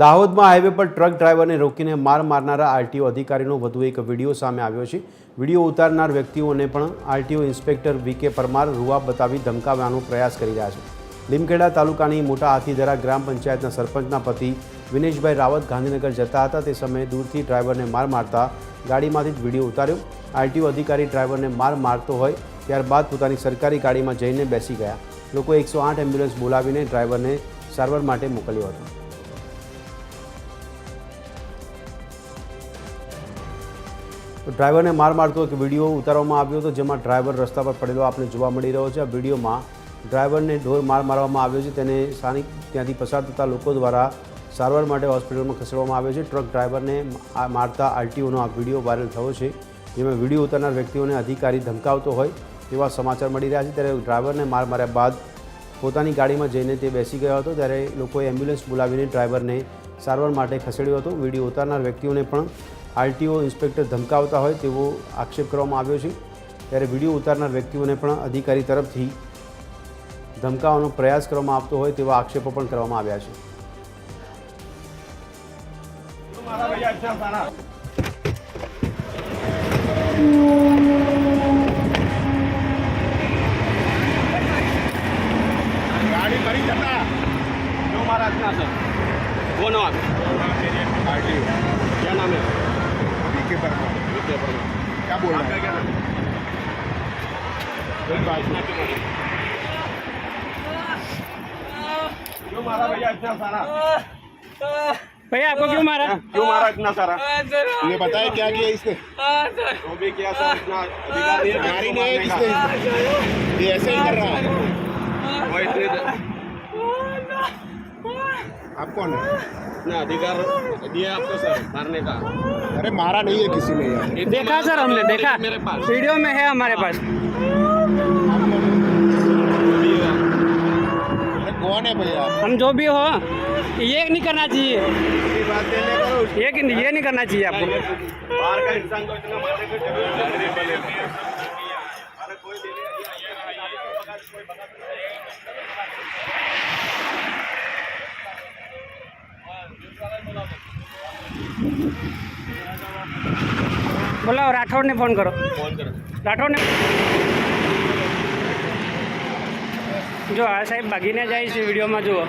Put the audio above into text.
દાહોદમાં હાઈવે પર ટ્રક ડ્રાઈવરને રોકીને માર મારનારા આરટીઓ અધિકારીનો વધુ એક વીડિયો સામે આવ્યો છે. વીડિયો ઉતારનાર વ્યક્તિઓને પણ આરટીઓ ઇન્સ્પેક્ટર વી કે પરમાર રૂઆબ બતાવી ધમકાવવાનો પ્રયાસ કરી રહ્યા છે. લીમખેડા તાલુકાની મોટા હાથીધરા ગ્રામ પંચાયતના સરપંચના પતિ વિનેશભાઈ રાવત ગાંધીનગર જતા હતા. તે સમયે દૂરથી ડ્રાઈવરને માર મારતા ગાડીમાંથી જ વીડિયો ઉતાર્યો. આરટીઓ અધિકારી ડ્રાઈવરને માર મારતો હોય ત્યારબાદ પોતાની સરકારી ગાડીમાં જઈને બેસી ગયા. લોકો એકસો આઠ એમ્બ્યુલન્સ બોલાવીને ડ્રાઈવરને સારવાર માટે મોકલ્યો હતો. ડ્રાઈવરને માર મારતો એક વીડિયો ઉતારવામાં આવ્યો હતો જેમાં ડ્રાઈવર રસ્તા પર પડેલો આપણે જોવા મળી રહ્યો છે. આ વિડીયોમાં ડ્રાઈવરને ઢોર માર મારવામાં આવ્યો છે. તેને સ્થાનિક ત્યાંથી પસાર થતા લોકો દ્વારા સારવાર માટે હોસ્પિટલમાં ખસેડવામાં આવ્યો છે. ટ્રક ડ્રાઈવરને મારતા આરટીઓનો આ વીડિયો વાયરલ થયો છે, જેમાં વીડિયો ઉતારનાર વ્યક્તિઓને અધિકારી ધમકાવતો હોય તેવા સમાચાર મળી રહ્યા છે. ત્યારે ડ્રાઈવરને માર માર્યા બાદ પોતાની ગાડીમાં જઈને તે બેસી ગયો હતો. ત્યારે લોકોએ એમ્બ્યુલન્સ બોલાવીને ડ્રાઈવરને સારવાર માટે ખસેડ્યો હતો. વીડિયો ઉતારનાર વ્યક્તિઓને પણ આરટીઓ ઇન્સ્પેક્ટર ધમકાવતા હોય તેવો આક્ષેપ કરવામાં આવ્યો છે. ત્યારે વીડિયો ઉતારનાર વ્યક્તિઓને પણ અધિકારી તરફથી ધમકાવવાનો પ્રયાસ કરવામાં આવતો હોય તેવા આક્ષેપો પણ કરવામાં આવ્યા છે. મહારાજ ના સર કોનો આપ આરટીઓ. નામે के पर विजय वर्मा क्या बोल रहा आपका है क्या नाम है कोई बात नहीं क्यों मारा भैया इतना सारा भैया आपको क्यों मारा क्यों मारा इतना सारा ये बताया क्या किया इसने तो भी किया सर इतना अधिकार नहीं है गाड़ी किसी को नहीं है मारने का। किसने ये ऐसे ही कर रहा है आप कौन है? इतना अधिकार दिया आपको सर मारने का। अरे मारा नहीं है किसी ने यार। देखा सर हमने देखा। मेरे पास। वीडियो में है हमारे पास। कौन है भैया? हम जो भी हो ये नहीं करना चाहिए। ये ये ये नहीं करना चाहिए आपको। बाहर का इंसान को इतना मारने की ज़रूरत બોલાવો રાઠોડને ફોન કરો. રાઠોડને જો આ સાહેબ ભાગીને જાય છે વિડીયોમાં જુઓ.